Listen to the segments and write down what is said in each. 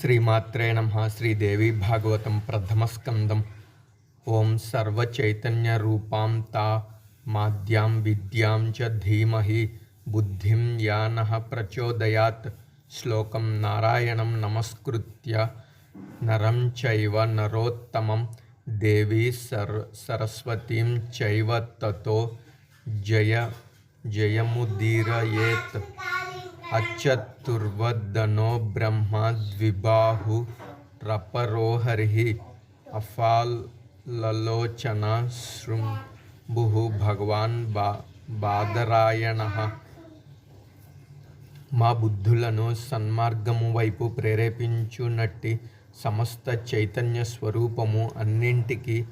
శ్రీమాత్రే నమ శ్రీదేవి భాగవతం ప్రథమస్కందం. ఓం సర్వచైతన్య రూపాం తా మాద్యాం విద్యాం చ ధీమహి బుద్ధిం యాన ప్రచోదయాత్. శ్లోకం నారాయణం నమస్కృత్య. నరం చైవ నరోత్తమం. దేవీ సర్ సరస్వతీం చైవ తతో. జయ జయముదీరయేత్. అచ్చతుర్వద్దనో బ్రహ్మ ద్విబాహు రపరోహరి అఫాలలోచన శృంభు భగవాన్ బా బాదరాయణ మా బుద్ధులను సన్మార్గము వైపు ప్రేరేపించునట్టి సమస్త చైతన్య స్వరూపము అన్నింటికి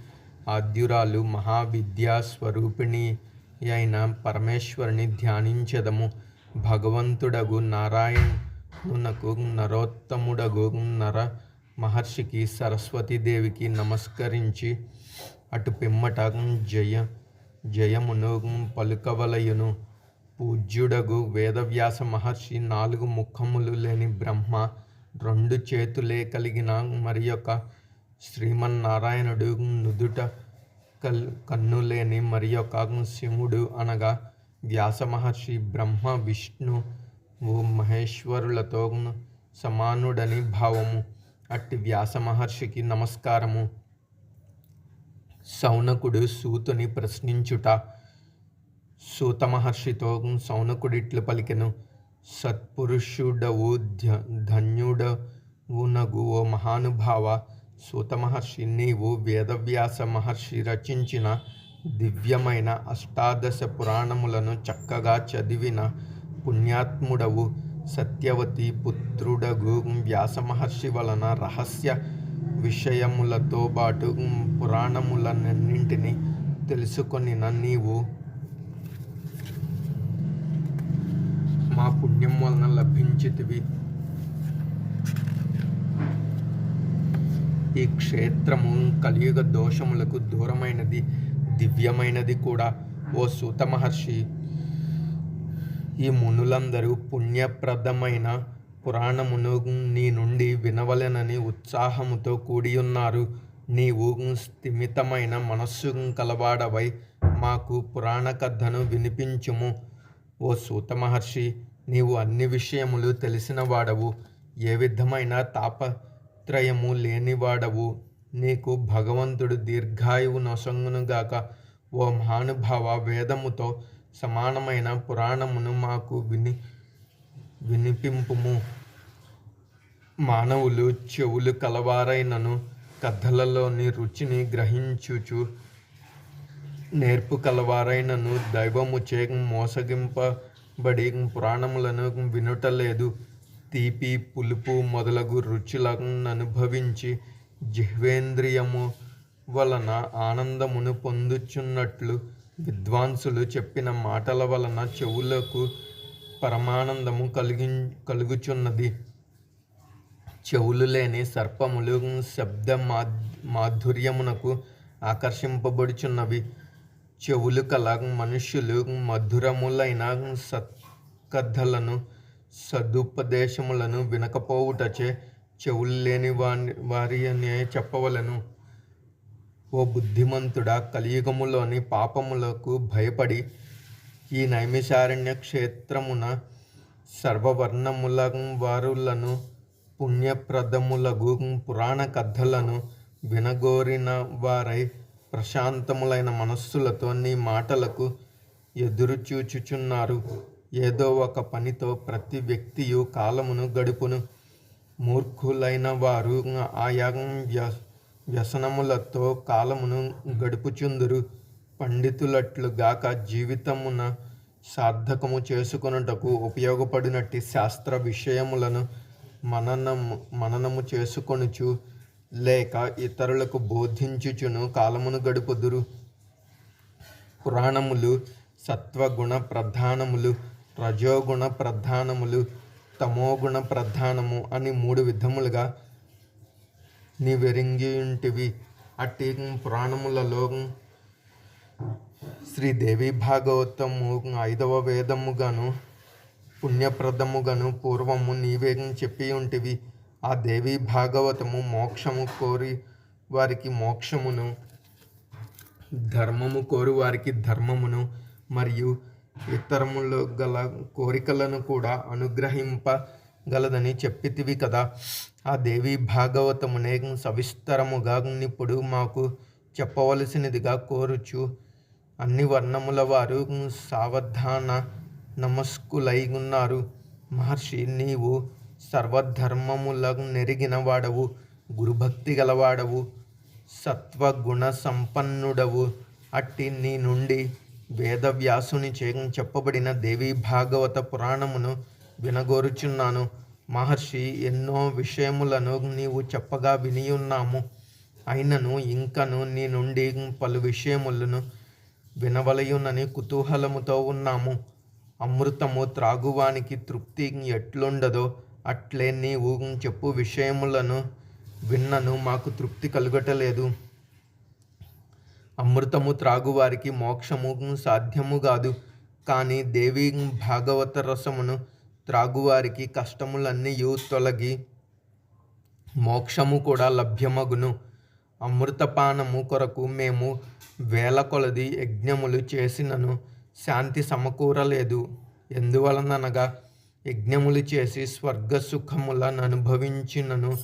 ఆద్యురాలు మహావిద్యా స్వరూపిణి అయిన పరమేశ్వరుని ధ్యానించదము. భగవంతుడగు నారాయణునకు నరోత్తముడగు నర మహర్షికి సరస్వతీదేవికి నమస్కరించి అటు పిమ్మట జయ జయమును పలుకవలయును. పూజ్యుడగు వేదవ్యాస మహర్షి నాలుగు ముఖములు లేని బ్రహ్మ రెండు చేతులే కలిగిన మరి యొక్క శ్రీమన్నారాయణుడు నుదుట కల్ కన్ను లేని మరి యొక్క శివుడు అనగా వ్యాస మహర్షి బ్రహ్మ విష్ణు మహేశ్వరులతో సమానుడని భావము. అట్టి వ్యాస మహర్షికి నమస్కారము. సౌనకుడు సూతుని ప్రశ్నించుట సూత మహర్షితో సౌనకుడిట్లు పలికెను. సత్పురుషుడవు ధన్యుడవు ధన్యుడవునగు ఓ మహానుభావ సూత మహర్షి నీవు వేదవ్యాస మహర్షి రచించిన దివ్యమైన అష్టాదశ పురాణములను చక్కగా చదివిన పుణ్యాత్ముడవు సత్యవతి పుత్రుడగు వ్యాస మహర్షి వలన రహస్య విషయములతో పాటు పురాణములన్నింటినీ తెలుసుకొనిన నీవు మా పుణ్యం వలన లభించితివి. ఈ క్షేత్రము కలియుగ దోషములకు దూరమైనది. దివ్యమైనది కూడా ఓ సూత మహర్షి. ఈ మునులందరూ పుణ్యప్రదమైన పురాణమును నీ నుండి వినవలెనని ఉత్సాహముతో కూడి ఉన్నారు నీవు స్థిమితమైన మనస్సు కలవాడవై మాకు పురాణ కథను వినిపించుము. ఓ సూత మహర్షి నీవు అన్ని విషయములు తెలిసినవాడవు ఏ విధమైన తాపత్రయము లేనివాడవు. నీకు భగవంతుడు దీర్ఘాయువు నొసంగునుగాక ఓ మహానుభావ వేదముతో సమానమైన పురాణమును మాకు విని వినిపింపుము. మానవులు చెవులు కలవారైనను కథలలోని రుచిని గ్రహించుచు నేర్పు కలవారైనను దైవముచే మోసగింపబడి పురాణములను వినుటలేదు. తీపి పులుపు మొదలగు రుచులను అనుభవించి జిహ్వేంద్రియము వలన ఆనందమును పొందుచున్నట్లు విద్వాంసులు చెప్పిన మాటల వలన చెవులకు పరమానందము కలిగి కలుగుచున్నది. చెవులు లేని సర్పములు శబ్ద మా మాధుర్యమునకు ఆకర్షింపబడుచున్నవి. చెవులు కల మనుష్యులు మధురములైన సత్కథలను సదుపదేశములను వినకపోవుటచే చెవులు లేని వారి వారి అని చెప్పవలను. ఓ బుద్ధిమంతుడా కలియుగములోని పాపములకు భయపడి ఈ నైమిషారణ్య క్షేత్రమున సర్వవర్ణముల వారులను పుణ్యప్రదములగు పురాణ కథలను వినగోరిన వారై ప్రశాంతములైన మనస్సులతో నీ మాటలకు ఎదురుచూచుచున్నారు ఏదో ఒక పనితో ప్రతి వ్యక్తియు కాలమును గడుపును. మూర్ఖులైన వారు ఆయా వ్యసనములతో కాలమును గడుపుచుందురు. పండితులట్లుగాక జీవితమున సార్థకము చేసుకొనుటకు ఉపయోగపడినట్టి శాస్త్ర విషయములను మననము మననము చేసుకొనుచు లేక ఇతరులకు బోధించుచును కాలమును గడుపుదురు. పురాణములు సత్వగుణ ప్రధానములు రజోగుణ ప్రధానములు తమోగుణ ప్రధానము అని మూడు విధములుగా నీవెరింగియుంటివి. అట్టి పురాణములలో శ్రీదేవి భాగవతము ఐదవ వేదముగాను పుణ్యప్రదముగాను పూర్వము నీవే చెప్పి ఉంటివి ఆ దేవి భాగవతము మోక్షము కోరి వారికి మోక్షమును ధర్మము కోరు వారికి ధర్మమును మరియు ఇతరములు గల కోరికలను కూడా అనుగ్రహింపగలదని చెప్పితివి కదా. ఆ దేవి భాగవతమునే సవిస్తరముగా ఇప్పుడు మాకు చెప్పవలసినదిగా కోరుచు. అన్ని వర్ణముల వారు సావధాన నమస్కులై ఉన్నారు మహర్షి నీవు సర్వధర్మముల నెరిగిన వాడవు గురుభక్తి గలవాడవు సత్వగుణ సంపన్నుడవు. అట్టి నీ నుండి వేదవ్యాసుని చే చెప్పబడిన దేవి భాగవత పురాణమును వినగోరుచున్నాను. మహర్షి ఎన్నో విషయములను నీవు చెప్పగా వినియున్నాము. అయినను ఇంకను నీ నుండి పలు విషయములను వినవలయునని కుతూహలముతో ఉన్నాము. అమృతము త్రాగువానికి తృప్తి ఎట్లుండదో అట్లే నీవు చెప్పు విషయములను విన్నను మాకు తృప్తి కలుగటలేదు. అమృతము త్రాగువారికి మోక్షము సాధ్యము కాదు. కానీ దేవి భాగవత రసమును త్రాగువారికి కష్టములన్నీ తొలగి మోక్షము కూడా లభ్యమగును. అమృతపానము కొరకు మేము వేల కొలది యజ్ఞములు చేసినను. శాంతి సమకూరలేదు. ఎందువలననగా యజ్ఞములు చేసి స్వర్గ సుఖములను అనుభవించినను.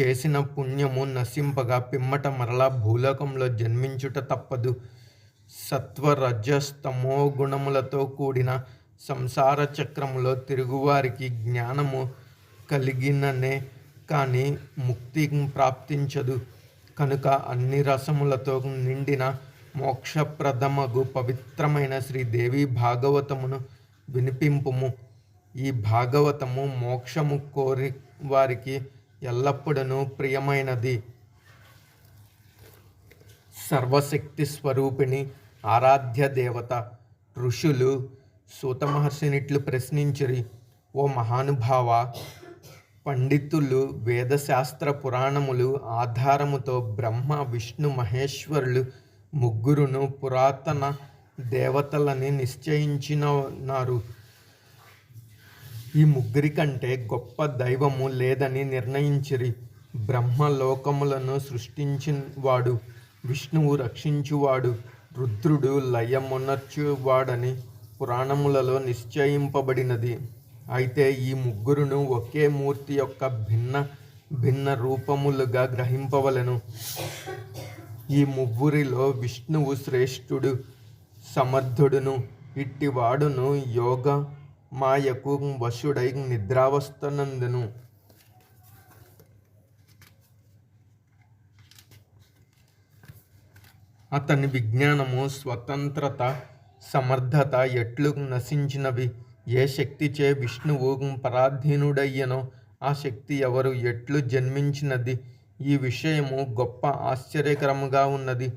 చేసిన పుణ్యము నశింపగా పిమ్మట మరలా భూలోకంలో జన్మించుట తప్పదు. సత్వరజస్తమో గుణములతో కూడిన సంసార చక్రములో తిరుగువారికి జ్ఞానము కలిగిననే కానీ ముక్తి ప్రాప్తించదు. కనుక అన్ని రసములతో నిండిన మోక్షప్రదమగు పవిత్రమైన శ్రీదేవి భాగవతమును వినిపింపుము. ఈ భాగవతము మోక్షము కోరి వారికి ఎల్లప్పుడూ ప్రియమైనది. సర్వశక్తి స్వరూపిణి ఆరాధ్య దేవత ఋషులు సూత మహర్షినిట్లు ప్రశ్నించిరి. ఓ మహానుభావ పండితులు వేదశాస్త్ర పురాణములు ఆధారముతో బ్రహ్మ విష్ణు మహేశ్వరులు ముగ్గురును పురాతన దేవతలని నిశ్చయించినారు ఈ ముగ్గురి కంటే గొప్ప దైవము లేదని నిర్ణయించిరి. బ్రహ్మ లోకములను సృష్టించివాడు విష్ణువు రక్షించువాడు రుద్రుడు లయమునర్చువాడని పురాణములలో నిశ్చయింపబడినది. అయితే ఈ ముగ్గురును ఒకే మూర్తి యొక్క భిన్న భిన్న రూపములుగా గ్రహింపవలను. ఈ ముగ్గురిలో విష్ణువు శ్రేష్ఠుడు సమర్థుడును ఇట్టివాడును యోగ మాయకు వశుడై నిద్రావస్థనందును. అతని విజ్ఞానము స్వతంత్రత సమర్థత ఎట్లు నశించినవి? ఏ శక్తిచే విష్ణువు పరాధీనుడయ్యనో ఆ శక్తి ఎవరు ఎట్లు జన్మించినది? ఈ విషయము గొప్ప ఆశ్చర్యకరముగా ఉన్నది.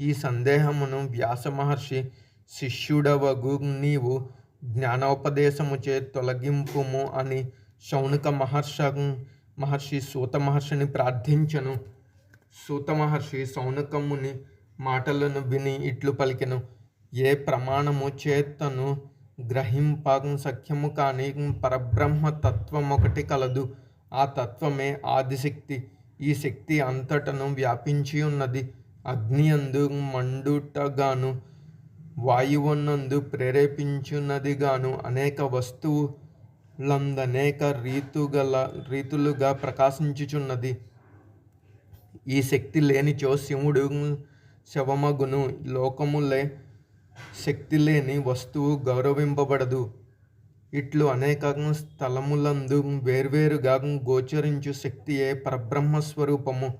ఈ సందేహమును వ్యాస మహర్షి శిష్యుడవగు నీవు జ్ఞానోపదేశము చే తొలగింపుము అని శౌనక మహర్ష మహర్షి సూత మహర్షిని ప్రార్థించను. సూత మహర్షి శౌనకముని మాటలను విని ఇట్లు పలికెను. ఏ ప్రమాణము చేతను గ్రహింప సఖ్యము కానీ పరబ్రహ్మ తత్వం ఒకటి కలదు. ఆ తత్వమే ఆదిశక్తి. ఈ శక్తి అంతటను వ్యాపించి ఉన్నది అగ్నియందు మండుటగాను వాయువునందు ప్రేరేపించున్నదిగాను అనేక వస్తువులందనేక రీతుగల రీతులుగా ప్రకాశించుచున్నది. ఈ శక్తి లేనిచో శివుడు శవమగును. లోకములే శక్తి లేని వస్తువు గౌరవింపబడదు. ఇట్లు అనేక స్థలములందు వేర్వేరుగా గోచరించు శక్తియే పరబ్రహ్మ స్వరూపము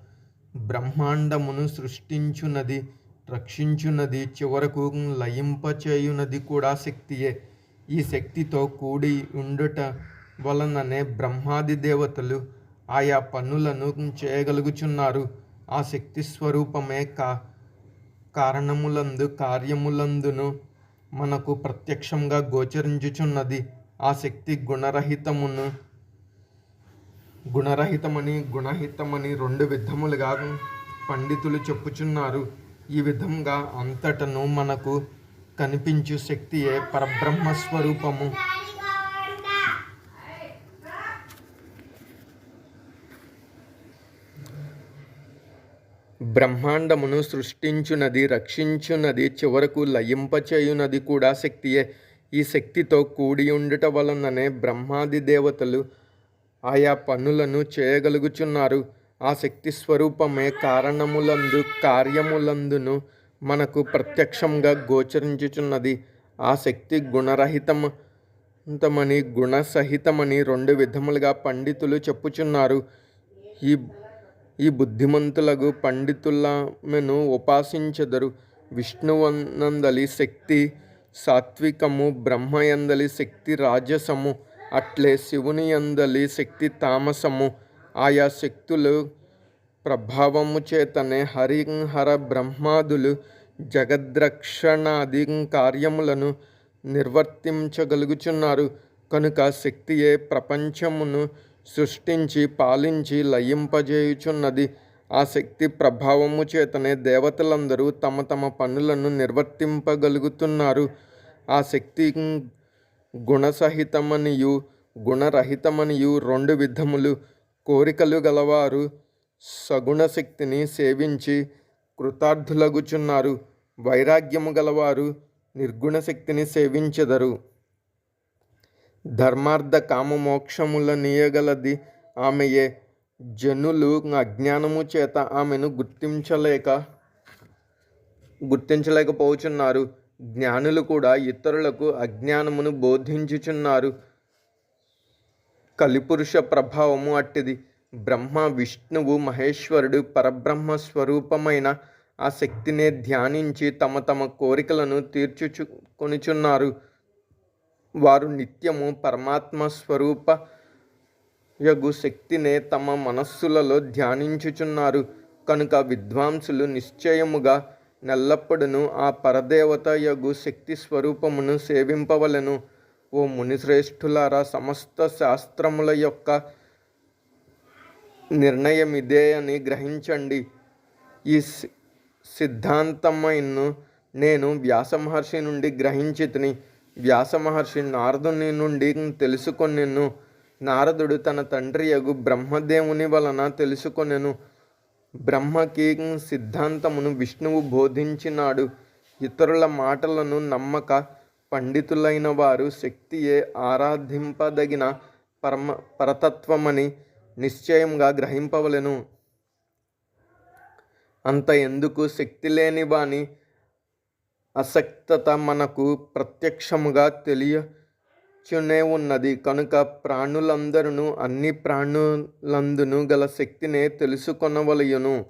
బ్రహ్మాండమును సృష్టించున్నది రక్షించున్నది చివరకు లయింపచేయునది కూడా శక్తియే. ఈ శక్తితో కూడి ఉండుట వలననే బ్రహ్మాది దేవతలు ఆయా పనులను చేయగలుగుచున్నారు. ఆ శక్తి స్వరూపమే కా కారణములందు కార్యములందును మనకు ప్రత్యక్షంగా గోచరించుచున్నది. ఆ శక్తి గుణరహితమును గుణరహితమని గుణహితమని రెండు విధములుగా పండితులు చెప్పుచున్నారు. ఈ విధంగా అంతటను మనకు కనిపించు శక్తియే పరబ్రహ్మ స్వరూపము. బ్రహ్మాండమును సృష్టించునది రక్షించునది చివరకు లయింపచేయునది కూడా శక్తియే. ఈ శక్తితో కూడి ఉండుట వలననే బ్రహ్మాది దేవతలు ఆయా పనులను చేయగలుగుచున్నారు. ఆ శక్తి స్వరూపమే కారణములందు కార్యములందును మనకు ప్రత్యక్షంగా గోచరించుచున్నది. ఆ శక్తి గుణరహితమంతమని గుణసహితమని రెండు విధములుగా పండితులు చెప్పుచున్నారు. ఈ ఈ బుద్ధిమంతులకు పండితులమెను ఉపాసించెదరు. విష్ణువనందలి శక్తి సాత్వికము బ్రహ్మయందలి శక్తి రాజసము అట్లే శివుని యందలి శక్తి తామసము. ఆయా శక్తులు ప్రభావము చేతనే హరిహర బ్రహ్మాదులు జగద్రక్షణాది కార్యములను నిర్వర్తించగలుగుచున్నారు. కనుక శక్తియే ప్రపంచమును సృష్టించి పాలించి లయింపజేయుచున్నది. ఆ శక్తి ప్రభావము చేతనే దేవతలందరూ తమ తమ పనులను నిర్వర్తింపగలుగుతున్నారు. ఆ శక్తి గుణసహితమనియు గుణరహితమనియు రెండు విధములు. కోరికలు గలవారు సగుణ శక్తిని సేవించి కృతార్థులగుచున్నారు. వైరాగ్యము గలవారు నిర్గుణ శక్తిని సేవించెదరు. ధర్మార్థ కామమోక్షముల నీయగలది ఆమెయే. జనులు అజ్ఞానము చేత ఆమెను గుర్తించలేక గుర్తించలేకపోచున్నారు. జ్ఞానులు కూడా ఇతరులకు అజ్ఞానమును బోధించుచున్నారు. కలిపురుష ప్రభావము అట్టిది. బ్రహ్మ విష్ణువు మహేశ్వరుడు పరబ్రహ్మ స్వరూపమైన ఆ శక్తినే ధ్యానించి తమ తమ కోరికలను తీర్చుకొనుచున్నారు వారు నిత్యము పరమాత్మ స్వరూప యగు శక్తినే తమ మనస్సులలో ధ్యానించుచున్నారు. కనుక విద్వాంసులు నిశ్చయముగా నెల్లప్పుడును ఆ పరదేవత యగు శక్తి స్వరూపమును సేవింపవలెను. ఓ మునిశ్రేష్ఠులారా సమస్త శాస్త్రముల యొక్క నిర్ణయం ఇదే అని గ్రహించండి. ఈ సిద్ధాంతమైన నేను వ్యాస మహర్షి నుండి గ్రహించి తిని వ్యాస మహర్షి నారదుని నుండి తెలుసుకొనిను. నారదుడు తన తండ్రి యగు బ్రహ్మదేవుని వలన తెలుసుకొనెను. బ్రహ్మకి సిద్ధాంతమును విష్ణువు బోధించినాడు. ఇతరుల మాటలను నమ్మక పండితులైన వారు శక్తియే ఆరాధింపదగిన పరమ పరతత్వమని నిశ్చయంగా గ్రహింపవలెను. అంత ఎందుకు శక్తి లేని వాని అసక్తత మనకు ప్రత్యక్షముగా తెలియచునే ఉన్నది. కనుక ప్రాణులందరూ అన్ని ప్రాణులందును గల శక్తినే తెలుసుకొనవలయును